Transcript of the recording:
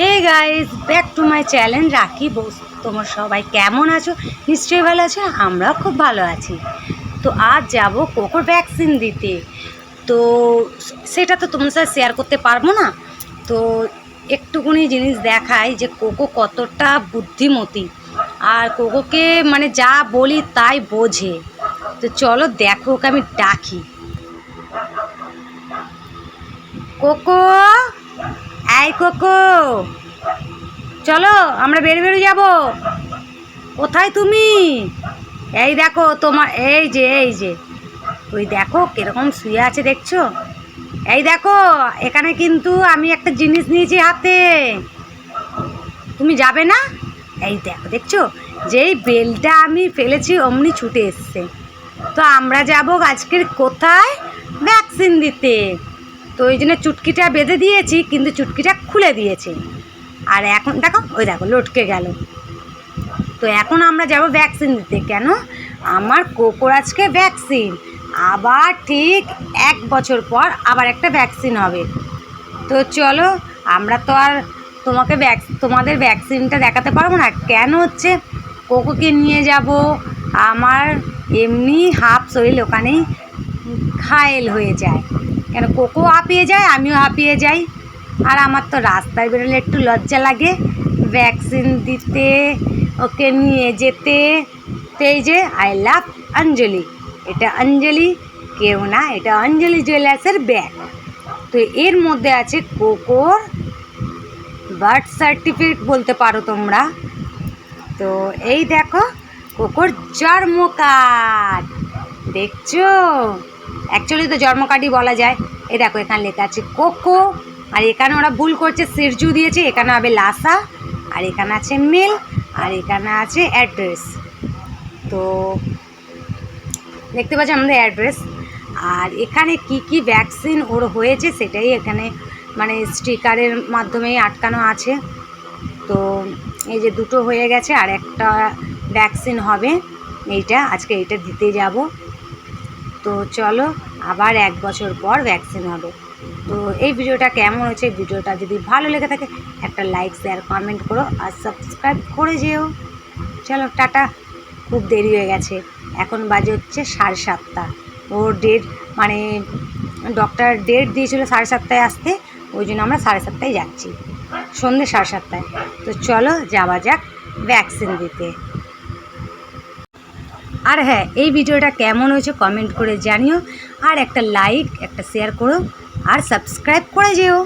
Hey guys back to my channel Rakhi boss তোমার সবাই কেমন আছো? নিশ্চয়ই ভালো আছো, আমরাও খুব ভালো আছি। তো আজ যাব কোকোর ভ্যাকসিন দিতে। তো সেটা তো তোমার সাথে শেয়ার করতে পারব না। তো একটুকুনি জিনিস দেখাই যে কোকো কতটা বুদ্ধিমতী। আর কোকোকে মানে যা বলি তাই বোঝে। তো চলো দেখো ওকে আমি ডাকি। কোকো! এই কোকো, চলো আমরা বেরিয়ে বেরিয়ে যাব। কোথায় তুমি? এই দেখো তোমার, এই যে এই যে। ওই দেখো কীরকম শুয়ে আছে দেখছ? এই দেখো, এখানে কিন্তু আমি একটা জিনিস নিয়েছি হাতে। তুমি যাবে না? এই দেখো, দেখছ? যেই বেলটা আমি ফেলেছি অমনি ছুটে এসছে। তো আমরা যাব আজকের কোথায়? ভ্যাকসিন দিতে। তো ওই জন্য চুটকিটা বেঁধে দিয়েছি, কিন্তু চুটকিটা খুলে দিয়েছে। আর এখন দেখো, ওই দেখো, লটকে গেল। তো এখন আমরা যাব ভ্যাকসিন দিতে। কেন? আমার কোকোর আজকে ভ্যাকসিন আবার ঠিক এক বছর পর আবার একটা ভ্যাকসিন হবে। তো চলো, আমরা তো আর তোমাকে তোমাদের ভ্যাকসিনটা দেখাতে পারব না। কেন হচ্ছে? কোকোকে নিয়ে যাব। আমার এমনি হাফ শরীর ওখানেই ঘায়েল হয়ে যায়। কেন কোকো হাঁপিয়ে যায়, আমিও হাঁপিয়ে যাই। আর আমার তো রাস্তায় বেরোলে একটু লজ্জা লাগে। ভ্যাকসিন দিতে, ওকে নিয়ে যেতে। এই যে আই লাভ অঞ্জলি। এটা অঞ্জলি, কেউ না, এটা অঞ্জলি জুয়েলার্সের ব্যাগ। তো এর মধ্যে আছে কোকোর বার্থ সার্টিফিকেট বলতে পারো তোমরা। তো এই দেখো, কোকোর জন্ম কার্ড দেখছ? অ্যাকচুয়ালি তো জন্ম কার্ডই বলা যায়। এই দেখো এখানে লেখা আছে, কোকো আর এখানে ওরা ভুল করছে, সিরজু দিয়েছে, এখানে হবে লাসা, আর এখানে আছে মেল, আর এখানে আছে অ্যাড্রেস। তো দেখতে পাচ্ছি আমাদের অ্যাড্রেস। আর এখানে কি কি ভ্যাকসিন ওর হয়েছে সেটাই এখানে মানে স্টিকারের মাধ্যমেই আটকানো আছে। তো এই যে দুটো হয়ে গেছে, আর একটা ভ্যাকসিন হবে, এইটা, আজকে এইটা দিতে যাব। তো চলো, আবার এক বছর পর ভ্যাকসিন হবে। তো এই ভিডিওটা কেমন হচ্ছে ভিডিওটা যদি ভালো লেগে থাকে, একটা লাইক শেয়ার কমেন্ট করো আর সাবস্ক্রাইব করে যেও। চলো, টাটা। খুব দেরি হয়ে গেছে। এখন বাজে হচ্ছে সাড়ে সাতটা। ওর ডেট মানে ডক্টর ডেট দিয়েছিল সাড়ে সাতটায় আসতে, ওই জন্য আমরা সাড়ে সাতটায় যাচ্ছি। সন্ধ্যে সাড়ে সাতটায়। তো চলো, যাওয়া যাক ভ্যাকসিন দিতে। আর হ্যাঁ এই ভিডিওটা কেমন হয়েছে কমেন্ট করে জানিও, আর একটা লাইক একটা শেয়ার করো, আর সাবস্ক্রাইব করে যেও।